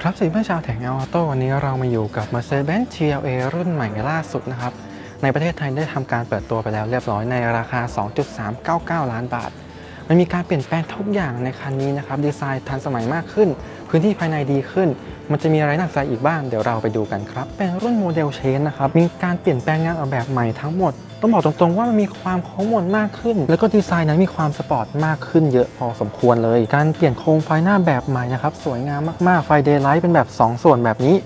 ครับสีเพื่อนชาวแถงออโต้วันนี้เรามาอยู่กับ Mercedes-Benz GLA รุ่นใหม่ล่าสุดนะครับ ในประเทศไทยได้ทำการเปิดตัวไปแล้วเรียบร้อยในราคา 2.399 ล้านบาท มันมีการเปลี่ยนแปลงทุกอย่างในคันนี้นะครับ ดีไซน์ทันสมัยมากขึ้น พื้นที่ภายในดีขึ้น มันจะมีอะไรน่าสนใจอีกบ้างเดี๋ยวเราไปดูกันครับ เป็นรุ่นโมเดลเชนนะครับ มีการเปลี่ยนแปลงงานออกแบบใหม่ทั้งหมดต้องบอกตรงๆว่ามันมีความโค้งมนมากขึ้น แล้วก็ดีไซน์นั้นมีความสปอร์ตมากขึ้นเยอะพอสมควรเลย การเปลี่ยนโคมไฟหน้าแบบใหม่นะครับสวยงามมากๆไฟเดย์ไลท์เป็นแบบ 2 ส่วนแบบนี้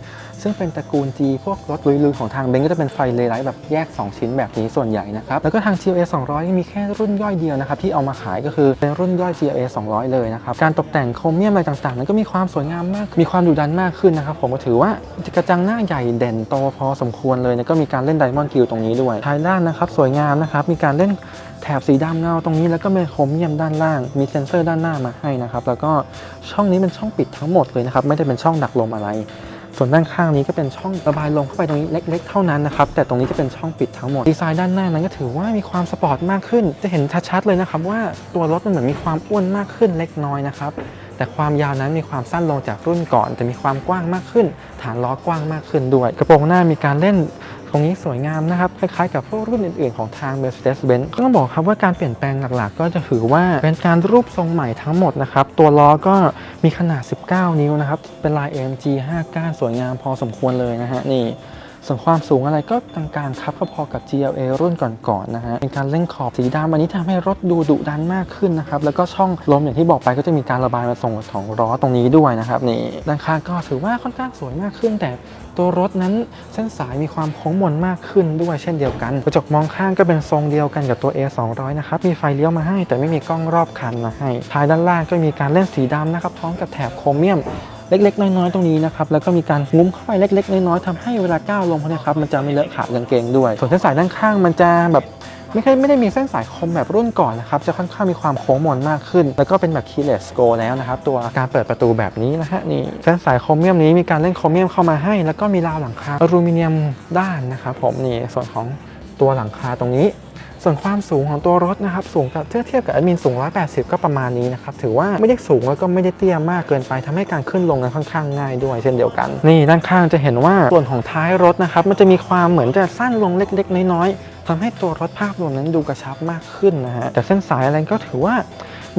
ซึ่งเป็นตระกูล G พวกรถลุยๆของทางเบนก็จะเป็นไฟเลไลท์แบบแยก 2 ชิ้นแบบนี้ส่วนใหญ่นะครับ แล้วก็ทาง GLA 200ยังมีแค่รุ่นย่อยเดียวนะครับที่เอามาขายก็คือเป็นรุ่นย่อย GLA 200 เลยนะครับการตกแต่งโครเมียมอะไรต่างๆ นั้นก็มีความสวยงามมาก มีความดุดันมากขึ้นนะครับผมก็ถือว่ากระจังหน้าใหญ่เด่นโตพอสมควรเลยแล้วก็มีการเล่นไดมอนด์กิลตรงนี้ด้วยท้ายด้านนะครับสวยงามนะครับ มีการเล่นแถบสีดำเงาตรงนี้แล้วก็มีโครเมียมด้านล่าง มีเซ็นเซอร์ด้านหน้ามาให้นะครับ แล้วก็ช่องนี้เป็นช่องปิดทั้งหมดเลยนะครับ ไม่ได้เป็นช่องดักลมอะไร ส่วนด้านข้างนี้ก็เป็นช่องระบายลมเข้าไปตรงนี้เล็ก ๆ เท่านั้นนะครับ แต่ตรงนี้จะเป็นช่องปิดทั้งหมด ดีไซน์ด้านหน้านั้นก็ถือว่ามีความสปอร์ตมากขึ้น จะเห็นชัดๆเลยนะครับว่าตัวรถมันเหมือนมีความอ้วนมากขึ้นเล็กน้อยนะครับแต่ความยาวนั้นมีความสั้นลงจากรุ่นก่อน แต่มีความกว้างมากขึ้น ฐานล้อกว้างมากขึ้นด้วย กระโปรงหน้ามีการเล่น ตรงนี้สวยงามนะครับ คล้ายๆกับพวกรุ่นอื่นๆของทาง Mercedes-Benz ก็ต้องบอกครับว่าการเปลี่ยนแปลงหลักๆ ก็จะถือว่าเป็นการรูปทรงใหม่ทั้งหมดนะครับ ตัวล้อก็มีขนาด 19 นิ้วนะครับ เป็นลาย AMG 5 ก้านสวยงามพอสมควรเลยนะฮะนี่ ส่วนความสูงอะไรก็กลางๆครับก็พอกับ GLA รุ่นก่อนๆนะฮะเป็นการเล่นขอบสีดำอันนี้ทำให้รถดูดุดันมากขึ้นนะครับแล้วก็ช่องลมอย่างที่บอกไปก็จะมีการระบายมาส่งของล้อตรงนี้ด้วยนะครับนี่ด้านข้างก็ถือว่าค่อนข้างสวยมากขึ้น แต่ตัวรถนั้นเส้นสายมีความโค้งมนมากขึ้นด้วยเช่นเดียวกันกระจกมองข้างก็เป็นทรงเดียวกันกับตัว A 2 0 0นะครับมีไฟเลี้ยวมาให้ แต่ไม่มีกล้องรอบคันมาให้ท้ายด้านล่างก็มีการเล่นสีดำนะครับพร้อมกับแถบโครเมียม เล็กๆ น้อยๆ ตรงนี้นะครับแล้วก็มีการงุ้มเข้าไปเล็ก ๆ น้อยๆทำให้เวลาก้าวลงพวกนี้ครับมันจะไม่เลอะขากางเกงด้วย ส่วนเส้นสายด้านข้างมันจะแบบไม่ใช่ไม่ได้มีเส้นสายคมแบบรุ่นก่อนนะครับ จะค่อนข้างมีความโค้งมนมากขึ้น แล้วก็เป็นแบบ keyless go แล้วนะครับ ตัวการเปิดประตูแบบนี้นะฮะนี่เส้นสายโครเมียมนี้มีการเล่นโครเมียมเข้ามาให้ แล้วก็มีราวหลังคาอลูมิเนียมด้านนะครับผมนี่ส่วนของตัวหลังคาตรงนี้ ส่วนความสูงของตัวรถนะครับสูงกับเทียบเทียบกับแอดมินสูง 180 ก็ประมาณนี้นะครับถือว่าไม่ได้สูงแล้วก็ไม่ได้เตี้ยมากเกินไปทำให้การขึ้นลงนั้นค่อนข้างง่ายด้วยเช่นเดียวกัน นี่ด้านข้างจะเห็นว่าส่วนของท้ายรถนะครับมันจะมีความเหมือนจะสั้นลงเล็ก ๆ น้อยๆทำให้ตัวรถภาพรวมนั้นดูกระชับมากขึ้นนะฮะแต่เส้นสายอะไรก็ถือว่า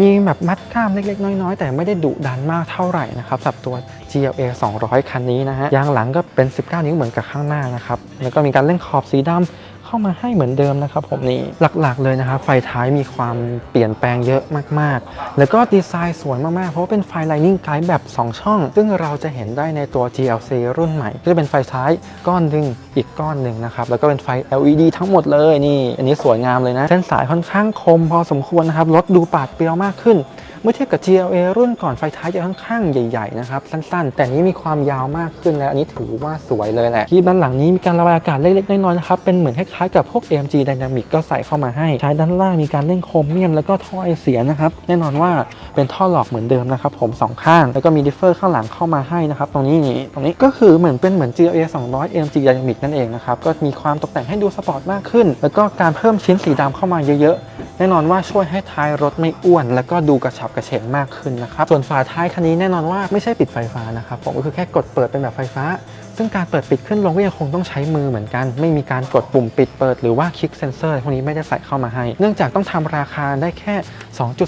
มีแบบมัดกล้ามเล็กๆ น้อยๆ แต่ไม่ได้ดุดันมากเท่าไหร่นะครับสำหรับตัว GLA 200 คันนี้นะฮะยางหลังก็เป็น 19 นิ้วเหมือนกับข้างหน้านะครับแล้วก็มีการเล่นขอบสีดำ เข้ามาให้เหมือนเดิมนะครับผมนี่หลักๆเลยนะครับไฟท้ายมีความเปลี่ยนแปลงเยอะมากๆ แล้วก็ดีไซน์สวยมากๆ เพราะว่าเป็นไฟ Lightning Guide แบบ 2 ช่อง ซึ่งเราจะเห็นได้ในตัว GLC รุ่นใหม่ ก็จะเป็นไฟท้ายก้อนหนึ่งอีกก้อนหนึ่งนะครับ แล้วก็เป็นไฟ LED ทั้งหมดเลยนี่ อันนี้สวยงามเลยนะ เส้นสายค่อนข้างคมพอสมควรนะครับรถดูปาดเปรียวมากขึ้น เมื่อเทียบกับ GLA รุ่นก่อนไฟท้ายจะค่อนข้างใหญ่ๆนะครับสั้นๆ แต่นี้มีความยาวมากขึ้นแล้วอันนี้ถือว่าสวยเลยแหละที่ด้านหลังนี้มีการระบายอากาศเล็กๆน้อยๆนะครับเป็นเหมือนคล้ายๆกับพวก AMG Dynamic ก็ใส่เข้ามาให้ท้ายด้านล่างมีการเล่นโครเมียมแล้วก็ท่อไอเสียนะครับแน่นอนว่าเป็นท่อหลอกเหมือนเดิมนะครับผมสองข้างแล้วก็มีดิฟเฟอร์ข้างหลังเข้ามาให้นะครับตรงนี้นี่ตรงนี้ก็คือเหมือนเป็นเหมือน GLA 200 AMG Dynamic นั่นเองนะครับก็มีความตกแต่งให้ดูสปอร์ตมากขึ้น แล้วก็การเพิ่มชิ้นสีดำเข้ามาเยอะๆ แน่นอนว่าช่วยให้ท้ายรถไม่อ้วน แล้วก็ดูกระฉับกระเฉงมากขึ้นนะครับส่วนฝาท้ายคันนี้แน่นอนว่าไม่ใช่ปิดไฟฟ้านะครับผมก็คือแค่กดเปิดเป็นแบบไฟฟ้า ซึ่งการเปิดปิดขึ้นลงก็ยังคงต้องใช้มือเหมือนกัน ไม่มีการกดปุ่มปิดเปิดหรือว่าคลิกเซนเซอร์พวกนี้ไม่ได้ใส่เข้ามาให้ เนื่องจากต้องทำราคาได้แค่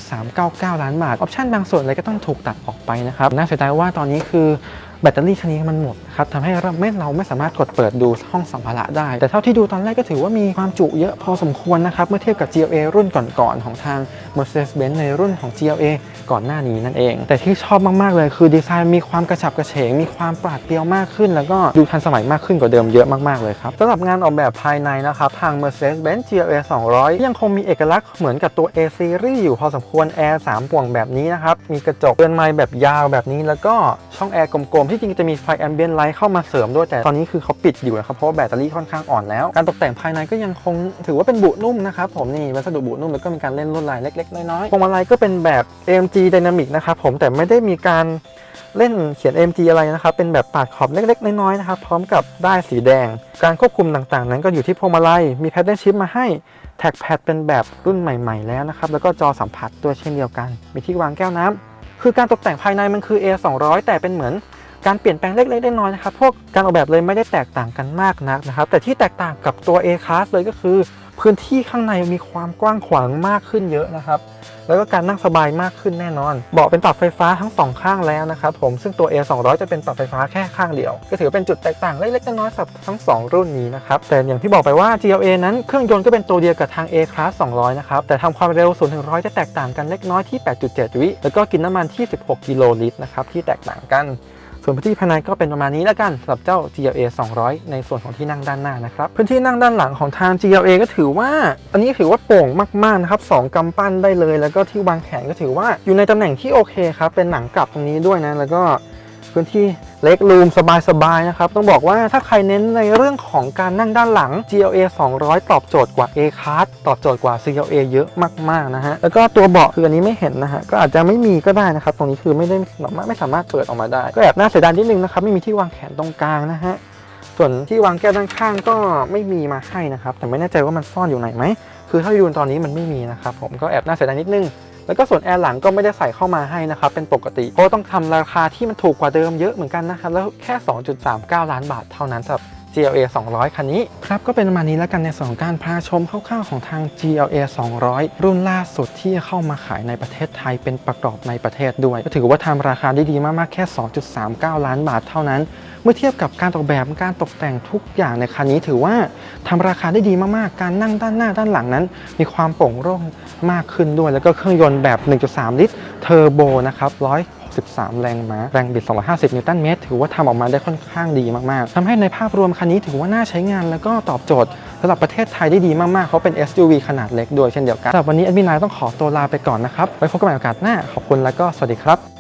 2.399 ล้านบาทออปชั่นบางส่วนเลยก็ต้องถูกตัดออกไปนะครับน่าเสียดายว่าตอนนี้คือแบตเตอรี่คันนี้มันหมด ครับทำให้เราไม่เราไม่สามารถกดเปิดดูห้องสัมภาระได้ แต่เท่าที่ดูตอนแรกก็ถือว่ามีความจุเยอะพอสมควรนะครับเมื่อเทียบกับ GLA รุ่นก่อนๆของทาง Mercedes-Benz ในรุ่นของ GLA ก่อนหน้านี้นั่นเอง แต่ที่ชอบมากๆเลยคือดีไซน์มีความกระฉับกระเฉง มีความปราดเปรียวมากขึ้น แล้วก็ดูทันสมัยมากขึ้นกว่าเดิมเยอะมากๆเลยครับสำหรับงานออกแบบภายในนะครับทาง Mercedes-Benz GLA 200 ยังคงมีเอกลักษณ์เหมือนกับตัว A Series อยู่พอสมควรแอร์3ป่วงแบบนี้นะครับมีกระจกเรือนไม้แบบยาวแบบนี้ แล้วก็ช่องแอร์กลมๆที่จริงจะมีไฟแอมเบียนไลท์เข้ามาเสริมด้วยแต่ตอนนี้คือเขาปิดอยู่นะครับเพราะว่าแบตเตอรี่ค่อนข้างอ่อนแล้ว การตกแต่งภายในก็ยังคงถือว่าเป็นบุนุ่มนะครับผมนี่วัสดุบุนุ่มแล้วก็มีการเล่นลวดลายเล็กๆน้อยๆพวงมาลัยก็เป็นแบบ AMG Dynamic นะครับผมแต่ไม่ได้มีการเล่นเขียน AMG อะไรนะครับ เป็นแบบปาดขอบเล็ก ๆ น้อยๆนะครับ พร้อมกับได้สีแดง การควบคุมต่างๆ นั้นก็อยู่ที่พวงมาลัย มีแพดเดิลชิพมาให้ แท็กแพดเป็นแบบรุ่นใหม่ ๆ แล้วนะครับ แล้วก็จอสัมผัสด้วเช่นเดียวกัน มีที่วางแก้วน้ำคือการตกแต่งภายในมันคือ A 200แต่เป็นเหมือน การเปลี่ยนแปลงเล็กๆน้อยๆนะครับพวกการออกแบบเลยไม่ได้แตกต่างกันมากนักนะครับแต่ที่แตกต่างกับตัว A Class เลยก็คือ พื้นที่ข้างในมีความกว้างขวางมากขึ้นเยอะนะครับแล้วก็การนั่งสบายมากขึ้นแน่นอน เบาะเป็นปรับไฟฟ้าทั้งสองข้างแล้วนะครับผมซึ่งตัว A 2 0 0 จะเป็นปรับไฟฟ้าแค่ข้างเดียว ก็ถือเป็นจุดแตกต่างเล็กๆน้อยๆสำหรับทั้ง 2 รุ่นนี้นะครับ แต่อย่างที่บอกไปว่า GLA นั้นเครื่องยนต์ก็เป็นตัวเดียวกับทาง A Class 200 นะครับ แต่ทำความเร็ว0ถึง100 จะแตกต่างกันเล็กน้อยที่ 8.7 วิ แล้วก็กินน้ำมันที่ 16 กิโลลิตรนะครับที่แตกต่างกัน ส่วนพื้นที่ภายในก็เป็นประมาณนี้แล้วกันสำหรับเจ้า GLA 200 ในส่วนของที่นั่งด้านหน้านะครับ พื้นที่นั่งด้านหลังของทาง GLA ก็ถือว่า อันนี้ถือว่าโปร่งมากๆนะครับสองกำปั้นได้เลย แล้วก็ที่วางแขนก็ถือว่าอยู่ในตำแหน่งที่โอเคครับเป็นหนังกลับตรงนี้ด้วยนะแล้วก็พื้นที่ เล็กรูมสบายๆนะครับ ต้องบอกว่าถ้าใครเน้นในเรื่องของการนั่งด้านหลัง GLA 200 ตอบโจทย์กว่า A Class ตอบโจทย์กว่า CLA เยอะมากๆนะฮะ แล้วก็ตัวเบาะคืออันนี้ไม่เห็นนะฮะ ก็อาจจะไม่มีก็ได้นะครับ ตรงนี้คือไม่ได้ไม่สามารถเปิดออกมาได้ ก็แอบน่าเสียดายนิดนึงนะครับ ไม่มีที่วางแขนตรงกลางนะฮะ ส่วนที่วางแก้วด้านข้างก็ไม่มีมาให้นะครับ แต่ไม่แน่ใจว่ามันซ่อนอยู่ไหนไหม คือถ้าดูตอนนี้มันไม่มีนะครับ ผมก็แอบน่าเสียดายนิดนึง แล้วก็ส่วนแอร์หลังก็ไม่ได้ใส่เข้ามาให้นะครับเป็นปกติเพราะต้องทำราคาที่มันถูกกว่าเดิมเยอะเหมือนกันนะครับแล้วแค่ 2.39 ล้านบาทเท่านั้นสำหรับ GLA 200 คันนี้ครับก็เป็นประมาณนี้แล้วกันในส่วนของการพาชมคร่าวๆของทาง GLA 200 รุ่นล่าสุดที่เข้ามาขายในประเทศไทยเป็นประกอบในประเทศด้วย ก็ถือว่าทำราคาได้ดีมากๆแค่ 2.39 ล้านบาทเท่านั้น เมื่อเทียบกับการออกแบบการตกแต่งทุกอย่างในคันนี้ถือว่าทำราคาได้ดีมากๆ การนั่งด้านหน้าด้านหลังนั้น มีความโปร่งโล่งมากขึ้นด้วย แล้วก็เครื่องยนต์แบบ 1.3 ลิตรเทอร์โบนะครับ 163แรงม้า แรงบิด 250 นิวตันเมตร ถือว่าทำออกมาได้ค่อนข้างดีมากๆทำให้ในภาพรวมคันนี้ถือว่าน่าใช้งานแล้วก็ตอบโจทย์สำหรับประเทศไทยได้ดีมากๆ เพราะเป็น SUV ขนาดเล็กด้วยเช่นเดียวกันสำหรับวันนี้แอดมินไนต้องขอตัวลาไปก่อนนะครับ ไว้พบกันใหม่โอกาสหน้า ขอบคุณแล้วก็สวัสดีครับ